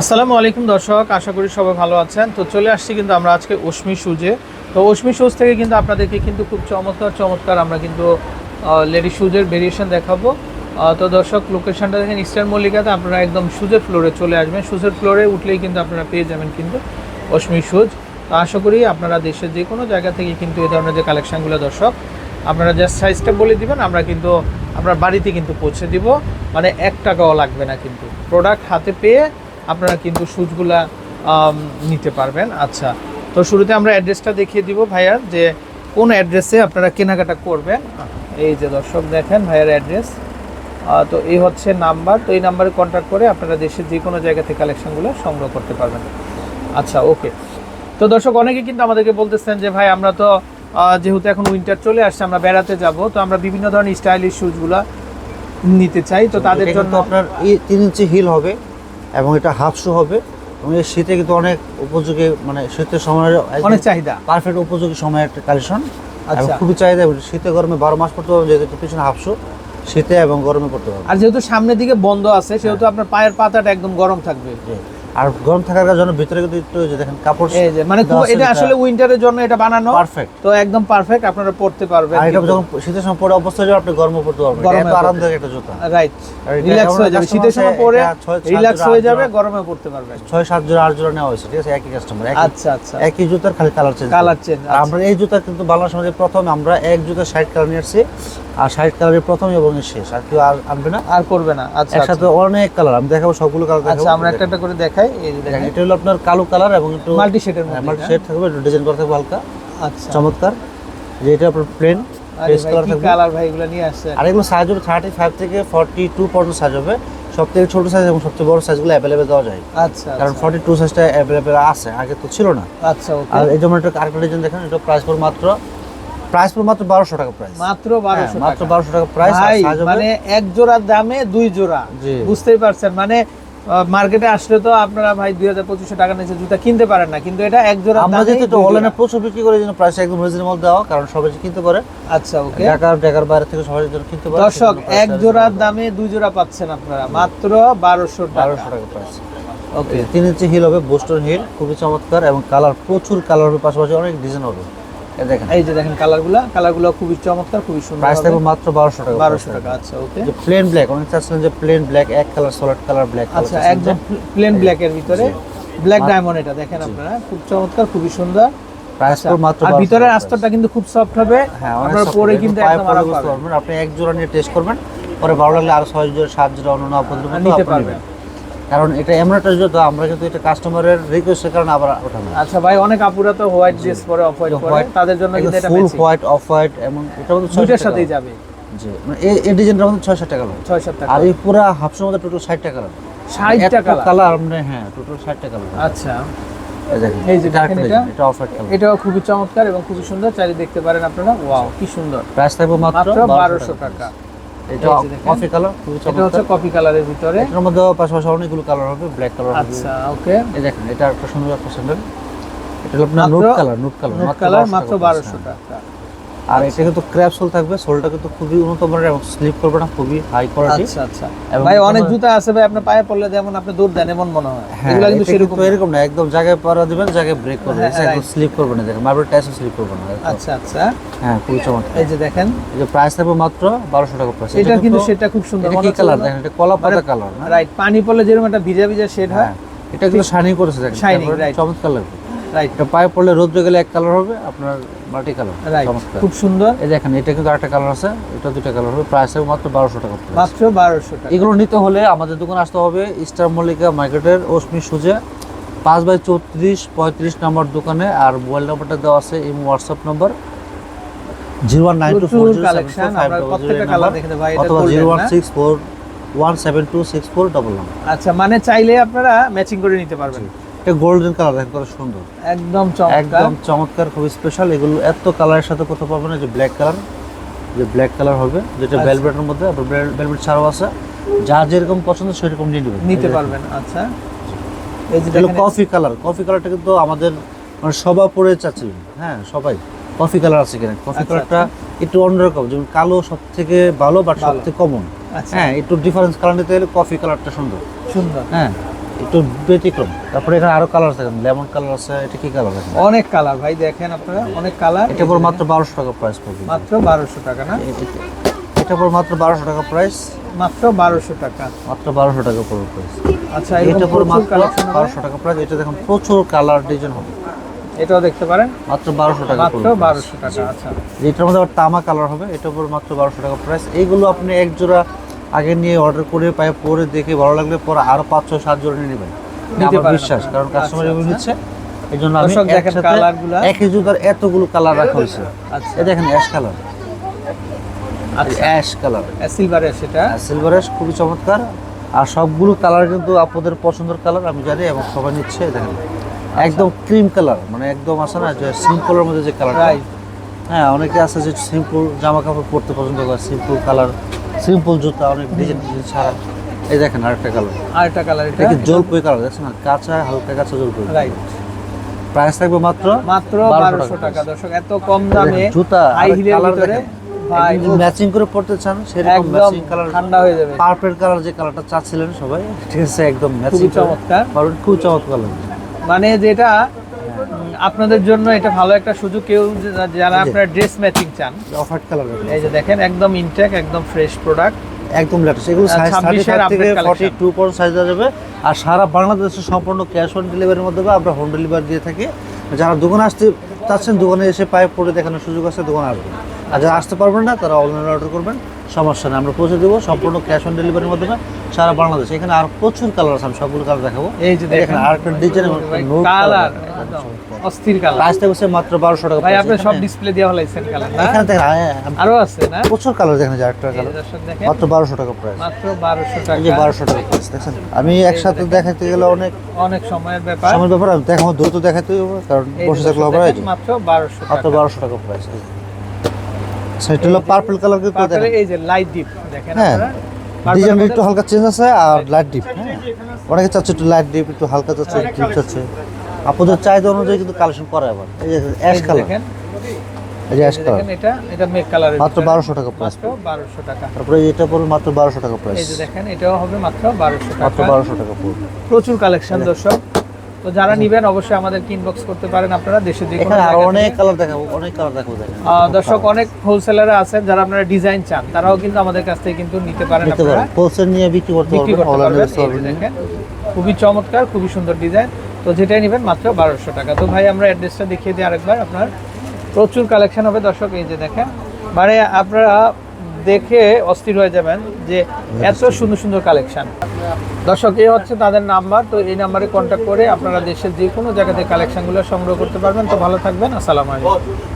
আসসালামু আলাইকুম দর্শক, আশা করি সবাই ভালো আছেন। তো চলে আসছি কিন্তু আমরা আজকে অশ্মি সুজে তো অশ্মি সুজ থেকে কিন্তু আপনাদেরকে কিন্তু খুব চমৎকার চমৎকার আমরা কিন্তু লেডি সুজের ভেরিয়েশন দেখাবো। তো দর্শক লোকেশনটা দেখেন ইস্টার্ন মল্লিকাতে আপনারা একদম সুজের ফ্লোরে চলে আসবেন। সুজের ফ্লোরে উঠলেই কিন্তু আপনারা পেয়ে যাবেন কিন্তু অশ্মি সুজ তো আশা করি আপনারা দেশের যে কোনো জায়গা থেকে কিন্তু এই ধরনের যে কালেকশানগুলো দর্শক, আপনারা জাস্ট সাইজটা বলে দিবেন, আমরা কিন্তু আপনার বাড়িতে কিন্তু পৌঁছে দিব। মানে এক টাকাও লাগবে না কিন্তু। প্রোডাক্ট হাতে পেয়ে আপনারা কিন্তু সুজগুলা নিতে পারবেন। আচ্ছা তো শুরুতে আমরা অ্যাড্রেসটা দেখিয়ে দিব ভাইয়ার যে কোন অ্যাড্রেসে আপনারা কেনাকাটা করবেন। এই যে দর্শক দেখেন ভাইয়ার অ্যাড্রেস। তো এই হচ্ছে নাম্বার। তো এই নাম্বারে কন্ট্যাক্ট করে আপনারা দেশের যে কোনো জায়গা থেকে কালেকশনগুলো সংগ্রহ করতে পারবেন। আচ্ছা ওকে তো দর্শক অনেকে কিন্তু আমাদেরকে বলতেছেন যে ভাই আমরা তো যেহেতু এখন উইন্টার চলে আসছে আমরা বেড়াতে যাব তো আমরা বিভিন্ন ধরনের স্টাইলিশ শুজগুলা নিতে চাই। তো তাদের জন্য আপনার তিন ইঞ্চি হিল হবে। এবং এটা হাফ শু হবে এবং এই শীতে কিন্তু অনেক উপযোগী মানে শীতের সময় অনেক চাহিদা। পারফেক্ট উপযোগী সময় একটা কালেকশন এবং আচ্ছা। খুবই চাহিদা শীতে গরমে বারো মাস পড়তে হবে যেহেতু পিছনে হাফ শু শীতে এবং গরমে পড়তে হবে। আর যেহেতু সামনের দিকে বন্ধ আছে সেহেতু আপনার পায়ের পাতাটা একদম গরম থাকবে। আর গরম থাকার জন্য ভিতরে কিন্তু একটু যে দেখেন কাপড় এই যে মানে এটা আসলে উইন্টারের জন্য এটা বানানো। পারফেক্ট তো একদম পারফেক্ট আপনারা পড়তে পারবেন আর এটা যখন শীতের সময় পরে অবস্থায় যাবে আপনি গরমে পড়তে পারবেন। গরমে আরামদায়ক একটা জুতা। রাইট রিল্যাক্স হয়ে যাবে। শীতের সময় পরে রিল্যাক্স হয়ে যাবে গরমে পড়তে পারবেন। ছয় সাত জোড়া আট জোড়া নেওয়া হয়েছে ঠিক আছে? একই কাস্টমার আচ্ছা আচ্ছা একই জুতার খালি কালার চেঞ্জ কালার চেঞ্জ আমরা এই জুতা কিন্তু বাংলা সমাজে প্রথম আমরা এক জুতা ষাট কালার নিয়ে আসছি। আর ষাট কালারের প্রথম এবং শেষ আর কেউ আর আনবে না। আর করবে না। আচ্ছা আচ্ছা। একসাথে অনেক কালার আমি দেখাবো সবগুলো কালার আচ্ছা আমরা একটা একটা করে দেখাই এই দেখেন এটা হলো আপনার কালো কালার এবং একটু মাল্টি শেডের মধ্যে মাল্টি না? শেড থাকবে একটু ডিজাইন করা থাকবে হালকা। আচ্ছা। চমৎকার। যে এটা আপনার প্লেন কালার ভাই এগুলো নিয়ে আসছে। আর এগুলো সাইজ হবে থার্টি ফাইভ থেকে ফর্টি টু পর্যন্ত সাইজ হবে। সব থেকে ছোটো সাইজ এবং সবচেয়ে বড় সাইজগুলো অ্যাভেলেবেল দেওয়া যায়। আচ্ছা কারণ আচ্ছা। ফর্টি টু সাইজটা অ্যাভেলেবেল আছে আগে তো ছিল না। আচ্ছা ওকে। আর এই যেমন একটা আরেকটা ডিজাইন দেখেন এটা প্রাইস পড়বে মাত্র প্রাইস পড়বে মাত্র বারোশো টাকা প্রাইস মাত্র বারোশো মাত্র বারোশো টাকা প্রাইস মানে এক জোড়ার দামে দুই জোড়া। বুঝতেই পারছেন মানে মার্কেটে আসলে তো আপনারা ভাই দুই হাজার পঁচিশশো টাকা নিচে জুতা কিনতে পারেন না কিন্তু এটা এক জোড়া আমরা যেহেতু অনলাইনে প্রচুর বিক্রি করি জন্য প্রাইস একদম রিজনেবল দেওয়া কারণ সবাই কিনতে পারে আচ্ছা ওকে। ঢাকার ঢাকার বাইরে থেকে সবাই যেন কিনতে পারে দর্শক এক জোড়ার দামে দুই জোড়া পাচ্ছেন আপনারা মাত্র বারোশো বারোশো টাকা প্রাইস ওকে। তিন ইঞ্চি হিল হবে বোস্টন হিল খুবই চমৎকার এবং কালার প্রচুর কালার হবে পাশাপাশি অনেক ডিজাইন হবে। এই যে দেখেন কালারগুলো কালারগুলো খুবই চমৎকার খুবই সুন্দর প্রাইস থাকবে মাত্র টাকা টাকা আচ্ছা ওকে। যে প্লেন ব্ল্যাক অনেক যে প্লেন ব্ল্যাক এক কালার সলিড কালার ব্ল্যাক আচ্ছা একদম প্লেন ব্ল্যাক এর ভিতরে। ব্ল্যাক ডায়মন্ড এটা দেখেন আপনারা খুব চমৎকার খুবই সুন্দর। আচ্ছা, আর ভিতরের আস্তরটা কিন্তু খুব সফট হবে। হ্যাঁ আপনারা পরে কিন্তু পায়ে একদম আরাম পাবেন। পারবেন। আপনি এক জোড়া নিয়ে টেস্ট করবেন পরে ভালো লাগলে আরও ছয় জোড়া সাত জোড়া অন্য নিতে পারবেন। কারণ এটা এমন একটা জুতো আমরা কিন্তু এটা কাস্টমারের রিকোয়েস্টের কারণে আবার ওঠানো আচ্ছা ভাই অনেক আপুরা তো হোয়াইট ড্রেস পরে অফ হোয়াইট পরে তাদের জন্য কিন্তু এটা ফুল হোয়াইট অফ হোয়াইট এবং এটা মধ্যে দুইটার সাথেই যাবে। জি মানে এই মধ্যে ছয় ষাট টাকা লাগবে। ছয় সাত টাকা। আর এই পুরো হাফসের মধ্যে টোটাল ষাট টাকা লাগবে। ষাট টাকা কালার মানে হ্যাঁ টোটাল ষাট টাকা লাগবে। আচ্ছা। এই যে দেখেন এটা। এটা অফ হোয়াইট কালার এটাও খুবই চমৎকার এবং খুবই সুন্দর। চাইলে দেখতে পারেন আপনারা। ওয়াও কি সুন্দর। প্রাইস থাকবে মাত্র মাত্র বারোশো বারোশো টাকা টাকা। এটা কফি কালার এটা হচ্ছে কফি কালারের ভিতরে। এটার মধ্যে পাশাপাশি অনেকগুলো কালার হবে ব্ল্যাক কালার হবে। আচ্ছা ওকে এই দেখেন এটা একটা সুন্দর একটা স্যান্ডেল এটা হলো আপনার nude colour nude colour nude colour মাত্র বারোশো টাকা। আর এটা কিন্তু ক্র্যাপ সোল থাকবে সোলটা কিন্তু খুবই উন্নত মানের এবং স্লিপ করবে না খুবই হাই কোয়ালিটি আচ্ছা আচ্ছা। ভাই অনেক জুতা আছে ভাই আপনার পায়ে পড়লে যেমন আপনি দৌড় দেন এমন মনে হয়। হ্যাঁ এগুলো কিন্তু সেরকম এরকম না একদম জায়গায় পারা দিবেন জায়গায় ব্রেক করবে হ্যাঁ, একদম স্লিপ করবে না দেখেন মার্বেল টাইসও স্লিপ করবে না আচ্ছা আচ্ছা। হ্যাঁ খুবই চমৎকার। এই যে দেখেন। এই যে প্রাইস থাকবে মাত্র বারোশো টাকা প্রাইস এটা কিন্তু সেটা খুব সুন্দর এটা মনে কি কালার দেখেন এটা কলা পাতা কালার না? রাইট পানি পড়লে যেরকম একটা ভিজা ভিজা শেড হয় হ্যাঁ এটা কিন্তু শাইনিং করেছে দেখেন চমৎকার লাগবে। রাইট এটা পায়ে পড়লে রোদ্রে গেলে এক কালার হবে আপনার মাল্টি কালার রাইট খুব সুন্দর। এই দেখেন এটা কিন্তু আরেকটা কালার আছে এটা দুটো কালার হবে প্রাইস হবে মাত্র বারোশো টাকা মাত্র বারোশো টাকা। এগুলো নিতে হলে আমাদের দোকানে আসতে হবে স্টার মল্লিকা মার্কেটের অশ্মি সুজে পাঁচ বাই চৌত্রিশ পঁয়ত্রিশ নম্বর দোকানে আর মোবাইল নাম্বারটা দেওয়া আছে এই WhatsApp number zero one nine two four collection অথবা zero one six four one seven two six four double one আচ্ছা মানে চাইলে আপনারা ম্যাচিং করে নিতে পারবেন। গোল্ডেন কালার দেখেন কত সুন্দর। একদম একদম চমৎকার খুবই স্পেশাল এগুলো এত কালারের সাথে কোথাও পাবেন না যে ব্ল্যাক কালার যে ব্ল্যাক কালার হবে যেটা আচ্ছা। ভেলভেটের মধ্যে আবার ভেলভেট ছাড়াও আছে। যার যেরকম পছন্দ সেরকম নিয়ে নেবেন। নিতে পারবেন আচ্ছা। এই যে কফি কালার কফি কালারটা কিন্তু আমাদের মানে সবাই পরে চাচ্ছিলেন হ্যাঁ সবাই। কফি কালার আছে কিনা? কফি আচ্ছা, কালারটা একটু অন্যরকম যেমন কালো সব থেকে ভালো বাট সব থেকে কমন আচ্ছা। হ্যাঁ একটু ডিফারেন্স কালার নিতে হলে কফি কালারটা সুন্দর। সুন্দর। হ্যাঁ। একটু ব্যতিক্রম। তারপরে এখানে আরও কালার আছে লেমন কালার আছে এটা কি কালার আছে অনেক কালার ভাই দেখেন আপনারা অনেক কালার এটা পর মাত্র বারোশো টাকা প্রাইস পড়বে। মাত্র বারোশো টাকা না? এটা- পর মাত্র বারোশো টাকা প্রাইস মাত্র বারোশো টাকা। মাত্র বারোশো টাকা পড়বে প্রাইস আচ্ছা এটা পর মাত্র বারোশো টাকা প্রাইস এটা দেখুন প্রচুর কালার ডিজাইন হবে। এটাও দেখতে পারেন? মাত্র বারোশো টাকা মাত্র বারোশো টাকা আচ্ছা। এটার মধ্যে আবার তামা কালার হবে এটা উপর মাত্র বারোশো টাকা প্রাইস এইগুলো আপনি এক জোড়া আগে নিয়ে অর্ডার করে পায়ে পরে দেখে ভালো লাগলে পরে আরও পাঁচ ছয় সাত জোড়া নিয়ে নেবেন। নিতে আমার বিশ্বাস কারণ কাস্টমার আচ্ছা, আচ্ছা। নিচ্ছে এই জন্য আমি একসাথে একই জুতার এতগুলো কালার রাখা হয়েছে। আচ্ছা। এই দেখেন অ্যাশ কালার অ্যাশ কালার সিলভারের সেটা সিলভার অ্যাশ খুবই চমৎকার। আর সবগুলো কালার কিন্তু আপনাদের পছন্দের কালার আমি জানি এবং সবাই নিচ্ছে দেখেন। একদম ক্রিম কালার মানে একদম আছে না যে সিম্পলের মধ্যে যে কালার হ্যাঁ অনেকে আছে যে সিম্পল জামা কাপড় পরতে পছন্দ করে সিম্পল কালার সিম্পল জুতা অনেক ডিজাইন ডিজাইন ছাড়া। এই দেখেন আরেকটা কালার আরেকটা কালার এটা? কি জলপাই কালার দেখছেন না? কাঁচা হালকা কাঁচা জলপাই। রাইট প্রাইস থাকবে মাত্র মাত্র 1200 টাকা। দর্শক এত কম দামে জুতা হাই হিলের ভিতরে? ভাই ম্যাচিং করে পড়তে চান সেরকম ম্যাচিং কালার ঠান্ডা হয়ে যাবে। পার্পল কালার যে কালারটা চাচ্ছিলেন সবাই ঠিক আছে একদম ম্যাচিং চমৎকার। কারণ খুব চমৎকার মানে যেটা আপনাদের জন্য এটা ভালো একটা সুযোগ। কেউ যারা। আপনারা ড্রেস ম্যাচিং চান অফ হোয়াইট কালার এই যে দেখেন একদম ইনটেক একদম ফ্রেশ প্রোডাক্ট একদম লেটেস্ট এগুলো সাইজ 26 থার্টি থেকে ফর্টি। টু পর্যন্ত সাইজ যাবে। আর সারা বাংলাদেশে সম্পূর্ণ ক্যাশ অন ডেলিভারির মধ্যে আমরা হোম ডেলিভারি দিয়ে থাকি। যারা দোকানে আসতে চাচ্ছেন দোকানে এসে পাইপ পরে দেখানোর সুযোগ আছে দোকানে আসবেন। আর যারা আসতে পারবেন না তারা অনলাইনে অর্ডার করবেন। সমস্যা নেই আমরা পৌঁছে দেবো সম্পূর্ণ ক্যাশ অন ডেলিভারির মাধ্যমে সারা বাংলাদেশ। এখানে আর প্রচুর কালার আছে আমি সবগুলো কালার দেখাবো। এই যে দেখেন এখানে আরেকটা ডিজাইন কালার অস্থির কালার। প্রাইস থাকছে মাত্র বারোশো টাকা ভাই আপনি সব ডিসপ্লে দিয়ে হলাইছেন কালার না? এখানে দেখেন আরও আছে না? প্রচুর কালার দেখেন যে আরেকটা কালার মাত্র বারোশো টাকা প্রাইস মাত্র বারোশো এই যে টাকা বারোশো টাকা আমি একসাথে দেখাতে গেলে অনেক অনেক সময়ের ব্যাপার। ব্যাপার আমি দেখাবো দ্রুত দেখাতে হবে কারণ বসে থাকলে হবে। মাত্র টাকা। বারোশো টাকা প্রাইস সেটা হলো পার্পল কালার কিন্তু দেখেন। এই যে লাইট ডিপ দেখেন হ্যাঁ আপনারা? ডিজাইন একটু হালকা চেঞ্জ আছে আর লাইট ডিপ হ্যাঁ। অনেকে চাচ্ছে একটু লাইট ডিপ একটু হালকা চাচ্ছে ডিপ চাচ্ছে। আপনাদের চাহিদা অনুযায়ী কিন্তু কালেকশন করে আবার এই যে অ্যাশ কালার। দেখেন। এই যে অ্যাশ কালার। দেখেন এটা এটা মেক কালারের মাত্র ভিতরে। বারোশো টাকা প্রাইস মাত্র বারোশো টাকা। তারপরে এটা পড়বে মাত্র বারোশো টাকা প্রাইস এই যে দেখেন এটাও হবে মাত্র বারোশো মাত্র টাকা বারোশো টাকা পড়বে। প্রচুর কালেকশন দর্শক। তো যারা নিবেন অবশ্যই আমাদেরকে ইনবক্স করতে পারেন আপনারা দেশে যে কোনো এখানে আরও অনেক কালার দেখাবো অনেক কালার দেখাবো দর্শক অনেক হোলসেলার আছেন যারা আপনারা ডিজাইন চান তারাও কিন্তু আমাদের কাছ থেকে কিন্তু নিতে পারেন আপনারা। হোলসেল নিয়ে বিক্রি করতে পারবেন খুবই চমৎকার খুবই সুন্দর ডিজাইন তো যেটাই নেবেন মাত্র বারোশো টাকা। তো ভাই, আমরা অ্যাড্রেসটা দেখিয়ে দিই আরেকবার। আপনার প্রচুর কালেকশন হবে। দর্শক, এই যে দেখেন মানে আপনারা দেখে অস্থির হয়ে যাবেন যে এত সুন্দর সুন্দর কালেকশন দর্শক এই হচ্ছে তাদের নাম্বার তো এই নাম্বারে কন্ট্যাক্ট করে আপনারা দেশের যে কোনো জায়গাতে কালেকশনগুলো সংগ্রহ করতে পারবেন। তো ভালো থাকবেন। আসসালামু আলাইকুম।